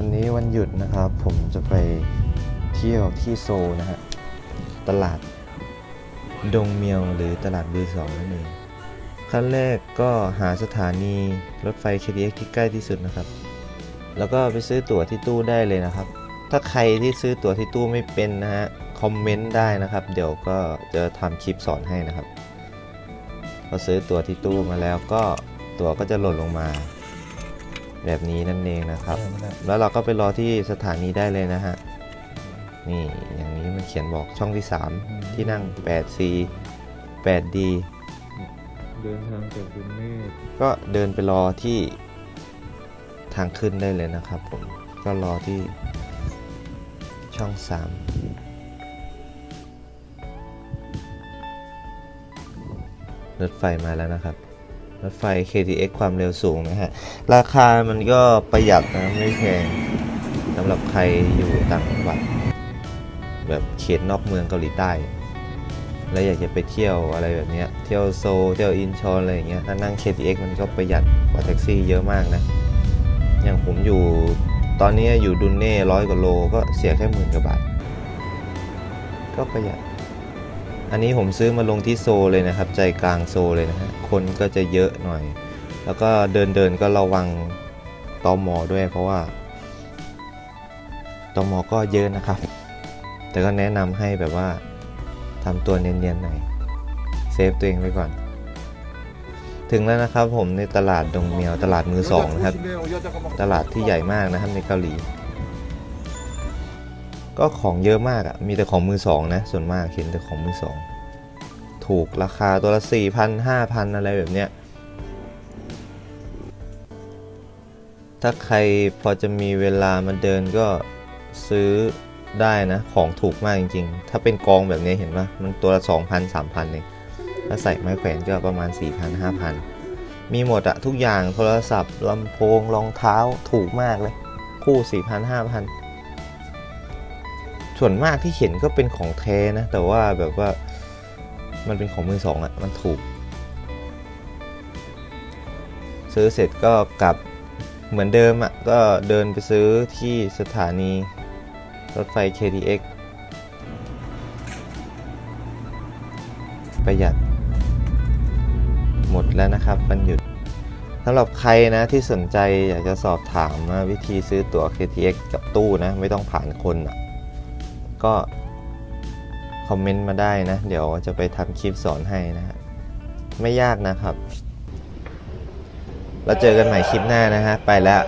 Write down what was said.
วันนี้วันหยุดนะครับ ผมจะไปเที่ยวที่โซนะฮะตลาดดงเมียวหรือตลาดมือสองนั่นเองขั้นแรกก็หาสถานีรถไฟ KTX ที่ใกล้ที่สุดนะครับ แล้วก็ไปซื้อตั๋วที่ตู้ได้เลยนะครับ ถ้าใครที่ซื้อตั๋วที่ตู้ไม่เป็นนะฮะคอมเมนต์ได้นะครับ เดี๋ยวก็จะทำคลิปสอนให้นะครับพอซื้อตั๋วที่ตู้มาแล้วก็ตั๋วก็จะหล่นลงมา แบบนี้นั่นเองนะครับ แล้วเราก็ไปรอที่สถานีได้เลยนะฮะ นี่อย่างนี้มันเขียนบอกช่องที่ 3 ที่นั่ง 8C 8D เดินทางจากกรุงเทพก็เดินไปรอที่ทางขึ้นได้เลยนะครับผม ก็รอที่ช่อง 3 รถไฟมาแล้วนะครับ รถไฟ KTX ความเร็วสูงนะฮะ ราคามันก็ประหยัดนะ ไม่แพงสำหรับใครอยู่ต่างจังหวัด แบบเขตนอกเมืองเกาหลีใต้ แล้วอยากจะไปเที่ยวอะไรแบบนี้เที่ยวโซ เที่ยวอินชอนอะไรอย่างเงี้ย ถ้านั่ง KTX มันก็ประหยัดกว่าแท็กซี่เยอะมากนะ อย่างผมอยู่ตอนนี้อยู่ดุนเน่ร้อยกว่าโลก็เสียแค่หมื่นกว่าบาท ก็ประหยัด อันนี้ผมซื้อมาลงที่โซเลยนะครับ ใจกลางโซเลยนะฮะคนก็จะเยอะหน่อย แล้วก็เดินเดินก็ระวังตอมอด้วยเพราะว่าตอมอก็เยอะนะครับ แต่ก็แนะนำให้แบบว่าทำตัวเนียนๆหน่อยเซฟตัวเองไว้ก่อน ถึงแล้วนะครับผมในตลาดดงเมียวตลาดมือสองนะครับ ตลาดที่ใหญ่มากนะครับในเกาหลี ก็ของเยอะมากอะ่ะมีแต่ของมือสองนะส่วนมากเห็นแต่ของมือสองถูกราคาตัวละสี่พันห้าพันอะไรแบบเนี้ยถ้าใครพอจะมีเวลามาเดินก็ซื้อได้นะ ของถูกมากจริงๆ ถ้าเป็นกองแบบนี้เห็นปะมันตัวละ2,000 3,000เองถ้าใส่ไม้แขวนก็ประมาณ 4,000 5,000 มีหมดอะทุกอย่างโทรศัพท์ลำโพงรองเท้าถูกมากเลย คู่ 4,000 5,000 ส่วนมากที่เห็นก็เป็นของแท้นะ แต่ว่าแบบว่ามันเป็นของมือสองอะมันถูก ซื้อเสร็จก็กลับเหมือนเดิมอะก็เดินไปซื้อที่สถานี รถไฟ KTX ประหยัด หมดแล้วนะครับวันหยุดสำหรับใครนะที่สนใจอยากจะสอบถามวิธีซื้อตั๋ว KTX กับตู้นะ ไม่ต้องผ่านคนอะ ก็คอมเมนต์มาได้นะ เดี๋ยวจะไปทำคลิปสอนให้นะฮะ ไม่ยากนะครับ แล้วเจอกันใหม่คลิปหน้านะฮะ ไปแล้ว